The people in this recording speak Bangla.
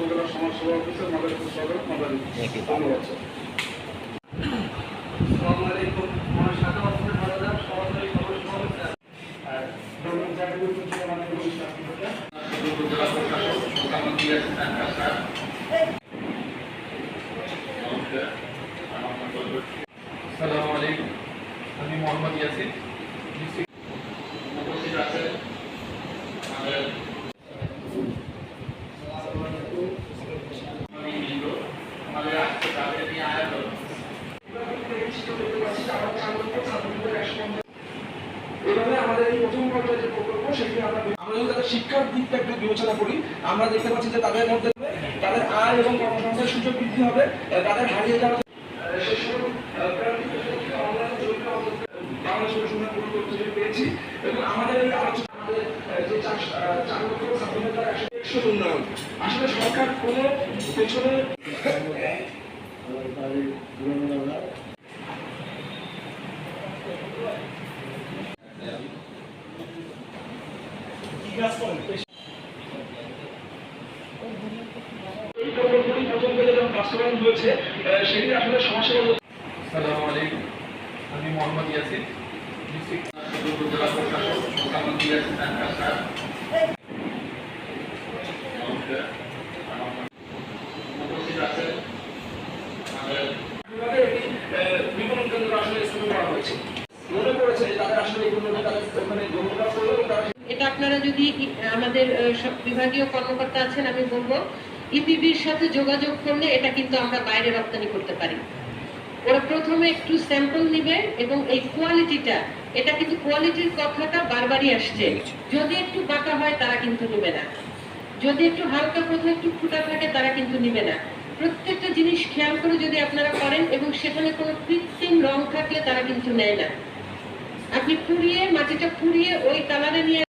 উপজেলা সমাজ সেবা অফিসার মাদারীপুর সদর ধন্যবাদ। স্যার আসসালামু আলাইকুম আমার সাথে অফিসের ম্যানেজার সহকারী সদস্য স্যার আর ধন্যবাদ জাতীয় উপজেলা মাননীয় উপজেলা অফিসার উপজেলা প্রশাসক মোকামতি স্যার স্যার আসসালামু আলাইকুম আমি মোহাম্মদ ইয়াসিন ডিস্ট্রিক্ট উপস্থিত আছেন আমাদের আমি হিন্দু আমাদের আজকে তাদের নিয়ে আয়োজন শিক্ষার দিকটা একটু বিবেচনা করি, আমরা দেখতে পাচ্ছি যে তাদের মধ্যে তাদের আয় এবং কর্মসংস্থানের সুযোগ বৃদ্ধি হবে তাদের হারিয়ে যাওয়া পেয়েছি। এবং আমাদের এই আলোচনা একশো উন্নয়ন। আসলে সমাজসেবা আসসালামু আলাইকুম আমি মোহাম্মদ ইয়াসিন ডিস্ট্রিক্ট উপজেলা প্রশাসক মোকামতি স্যার স্যার উপস্থিত আছেন আমাদের বিভাগে একটি আহ, বিপণন কেন্দ্র আসলে স্থাপন করা হয়েছে মনে করেছে যে তাদের আসলে এই পণ্যটা তাদের ওখানে গ্রহণ করা প্রয়োজন এবং তারা এটা আপনারা যদি আমাদের বিভাগীয় কর্মকর্তা আছেন, আমি বলব, ইপিবির সাথে যোগাযোগ করলে এটা কিন্তু আমরা বাইরে রপ্তানি করতে পারি। ওরা প্রথমে একটু স্যাম্পল নিবে এবং এই কোয়ালিটিটা, এটা কিন্তু কোয়ালিটির কথাটা বারবারই আসছে। যদি একটু বাঁকা হয়, তারা কিন্তু নেবে না। যদি একটু হালকা কোথাও একটু ফুটা থাকে, তারা কিন্তু নিবে না। প্রত্যেকটা জিনিস খেয়াল করে যদি আপনারা করেন এবং সেখানে কোনো কৃত্রিম রং থাকলে তারা কিন্তু নেয় না। আপনি পুড়িয়ে মাটিটা পুড়িয়ে ওই কালারে নিয়ে